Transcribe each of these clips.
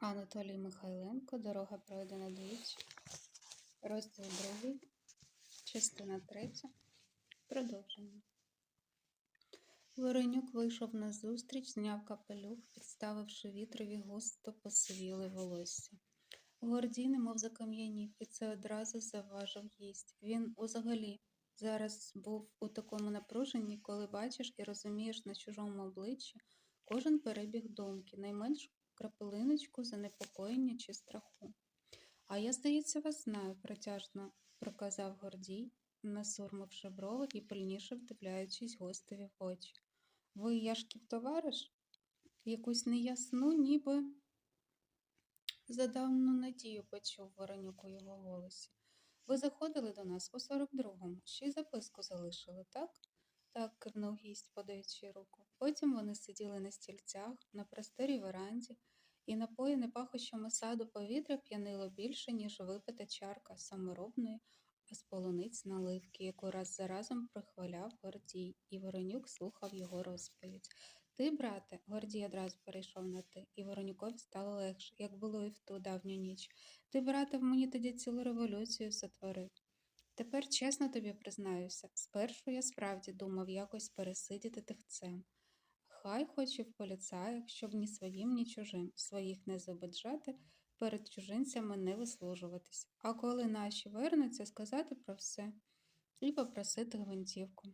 Анатолій Михайленко, дорога пройдена двічі, розділ другий, частина третя. Продовження. Воронюк вийшов на зустріч, зняв капелюх, підставивши вітрові густо посивіле волосся. Гордій немов закам'янів, і це одразу заважив гість. Він узагалі зараз був у такому напруженні, коли бачиш і розумієш на чужому обличчі кожен перебіг думки, найменшу крапелиночку занепокоєння чи страху. А я, здається, вас знаю, протяжно проказав Гордій, насурмивши брови і пильніше вдивляючись гостеві в очі. Ви Яшків товариш? Якусь неясну, ніби задавну надію почув Воронюк у його голосі. Ви заходили до нас у 42-му, ще й записку залишили, так? Так, кивнув гість, подаючи руку. Потім вони сиділи на стільцях, на просторій веранді, і напоєне пахощами саду повітря п'янило більше, ніж випита чарка саморобної, а з полуниць наливки, яку раз за разом прихваляв Гордій, і Воронюк слухав його розповідь. Ти, брате, Гордій одразу перейшов на ти, і Воронюкові стало легше, як було і в ту давню ніч. Ти, брате, в мені тоді цілу революцію сотворив. Тепер чесно тобі признаюся, спершу я справді думав якось пересидіти тихцем. Хай хоч і в поліцаях, щоб ні своїм, ні чужим, своїх не забоджати, перед чужинцями не вислужуватись, а коли наші вернуться, сказати про все і попросити гвинтівку.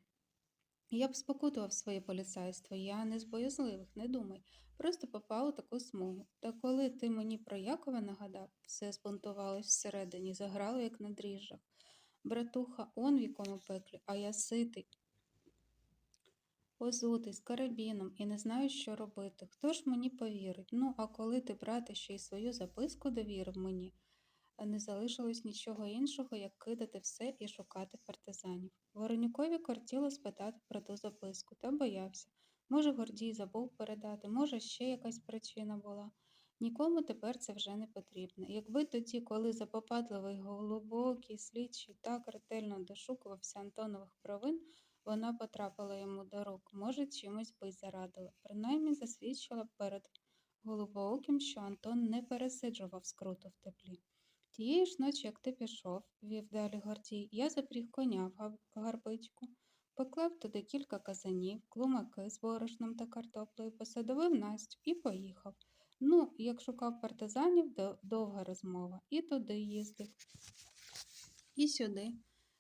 Я б спокутував своє поліцайство, я не з боязливих, не думай, просто попав у таку смугу. Та коли ти мені про Якова нагадав, все збунтувалось всередині, заграло, як на дріжджах. Братуха, он в якому пеклі, а я ситий. Озутий, з карабіном і не знаю, що робити. Хто ж мені повірить? Ну, а коли ти, брате, ще й свою записку довірив мені, не залишилось нічого іншого, як кидати все і шукати партизанів. Воронюкові кортіло спитати про ту записку, та боявся. Може, Гордій забув передати, може, ще якась причина була. Нікому тепер це вже не потрібно. Якби тоді, коли запопадливий глибокий слідчий так ретельно дошукувався Антонових провин, вона потрапила йому до рук, може, чимось би зарадила. Принаймні засвідчила перед голубооким, що Антон не пересиджував скруту в теплі. Тієї ж ночі, як ти пішов, вів далі Гордій, я запріг коня в гарбичку, поклав туди кілька казанів, клумаки з борошном та картоплею, посадовив Настю і поїхав. Ну, як шукав партизанів, довга розмова. І туди їздив, і сюди.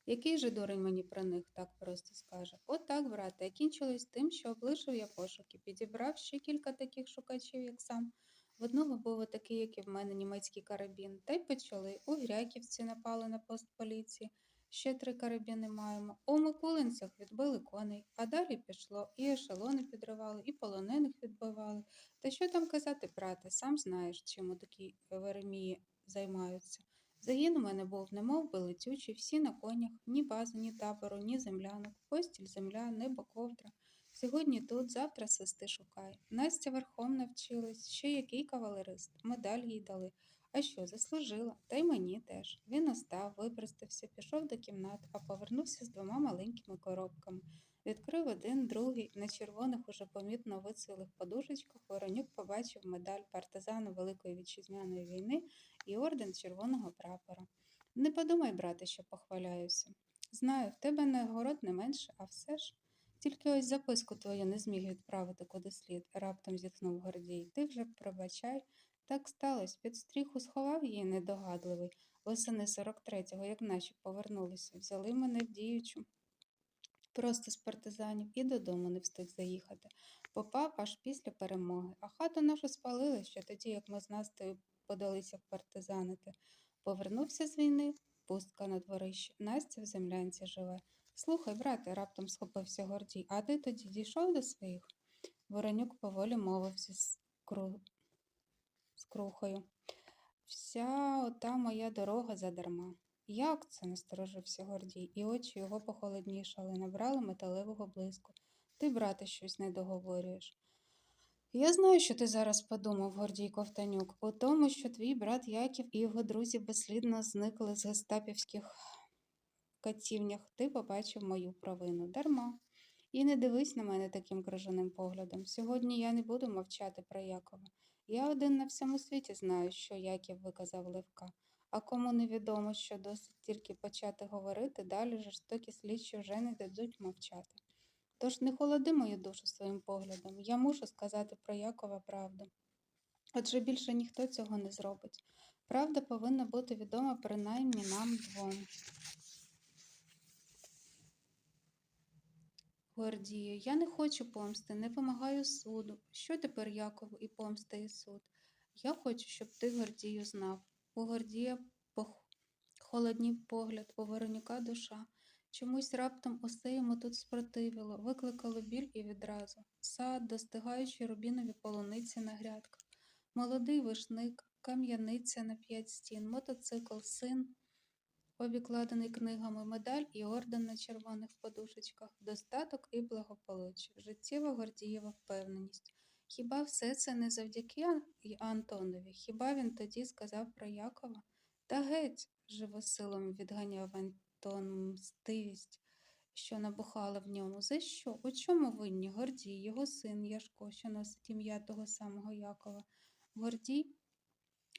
Який же дурень мені про них так просто скаже? От так, брате, кінчилось тим, що облишив я пошуки, підібрав ще кілька таких шукачів, як сам. В одного був такий, як і в мене, німецький карабін. Та й почали. У Гряківці напали на пост поліції. Ще три карабіни маємо. У Микулинцях відбили коней, а далі пішло. І ешелони підривали, і полонених відбивали. Та що там казати, брате, сам знаєш, чим у такій Веремії займаються. Загін у мене був, немов би летючий, всі на конях, ні бази, ні табору, ні землянок, постіль, земля, небо, ковдра. Сьогодні тут, завтра свисти шукай. Настя верхом навчилась, ще який кавалерист, медаль їй дали. А що, заслужила? Та й мені теж. Він настав, випростався, пішов до кімнати, а повернувся з двома маленькими коробками. Відкрив один, другий, на червоних, уже помітно вицвілих подушечках Воронюк побачив медаль партизану Великої вітчизняної війни і орден червоного прапора. Не подумай, брате, що похваляюся. Знаю, в тебе нагород не менше, а все ж. Тільки ось записку твою не зміг відправити куди слід, раптом зітхнув Гордій. Ти вже пробачай. Так сталося, під стріху сховав її недогадливий. Восени 43-го, як наші повернулися, взяли мене в діючу. Просто з партизанів і додому не встиг заїхати. Попав аж після перемоги, а хату нашу спалили ще тоді, як ми з Настею подалися в партизанити. Повернувся з війни, пустка на дворищі, Настя в землянці живе. Слухай, брате, раптом схопився Гордій, а ти тоді дійшов до своїх? Воронюк поволі мовився з, кру... з крухою. Вся ота моя дорога задарма. Як це? насторожився Гордій, і очі його похолоднішали, набрали металевого блиску. Ти, брате, щось не договорюєш. Я знаю, що ти зараз подумав, Гордій Ковтанюк, у тому, що твій брат Яків і його друзі безслідно зникли з гестапівських катівнях, ти побачив мою провину. Дарма. І не дивись на мене таким крижаним поглядом. Сьогодні я не буду мовчати про Якова. Я один на всьому світі знаю, що Яків виказав Левка. А кому невідомо, що досить тільки почати говорити, далі жорстокі слідчі вже не дадуть мовчати. Тож не холоди мою душу своїм поглядом. Я мушу сказати про Якова правду. Адже більше ніхто цього не зробить. Правда повинна бути відома принаймні нам двом. Гордію, я не хочу помсти, не вимагаю суду. Що тепер Якову і помста і суд? Я хочу, щоб ти, Гордію, знав. У Гордія пох... холоднів погляд, у Воронюка душа. Чомусь раптом усе йому тут спротивило, викликало біль і відразу. Сад, достигаючи рубінові полуниці на грядках. Молодий вишник, кам'яниця на п'ять стін, мотоцикл, син, обікладений книгами, медаль і орден на червоних подушечках, достаток і благополуччя, життєва Гордієва впевненість. Хіба все це не завдяки Антонові? Хіба він тоді сказав про Якова? Та геть, живосилом відганяв Антон мстивість, що набухала в ньому. За що? У чому винні? Гордій, його син Яшко, що носить ім'я того самого Якова. Гордій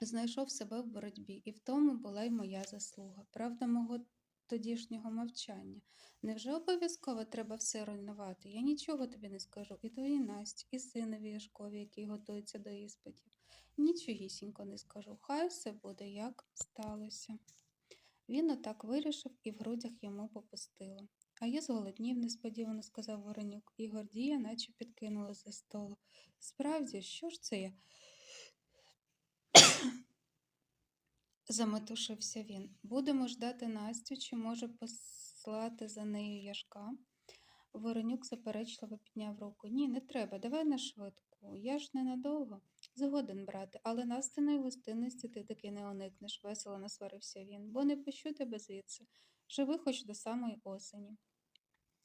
знайшов себе в боротьбі, і в тому була й моя заслуга. Правда, мого тодішнього мовчання. Невже обов'язково треба все руйнувати? Я нічого тобі не скажу. І твоїй Насті, і синові Яшкові, який готується до іспитів. Нічогісінько не скажу. Хай все буде, як сталося. Він отак вирішив і в грудях йому попустило. А я зголоднів, несподівано сказав Воронюк, і Гордія наче підкинула за столу. Справді, що ж це я? Заметушився він. Будемо ждати Настю, чи може послати за нею Яшка? Воронюк заперечливо підняв руку. Ні, не треба, давай на швидку. Я ж ненадовго. Згоден, брате, але Настиної гостинності ти таки не уникнеш, весело насварився він, бо не пущу тебе звідси. Живи хоч до самої осені.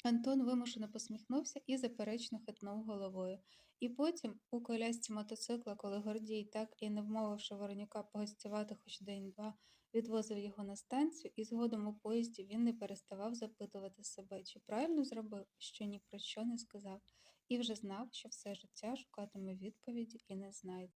Антон вимушено посміхнувся і заперечно хитнув головою. І потім, у колясці мотоцикла, коли Гордій, так і не вмовивши Воронюка погостювати хоч день-два, відвозив його на станцію, і згодом у поїзді він не переставав запитувати себе, чи правильно зробив, що ні про що не сказав, і вже знав, що все життя шукатиме відповіді і не знайде.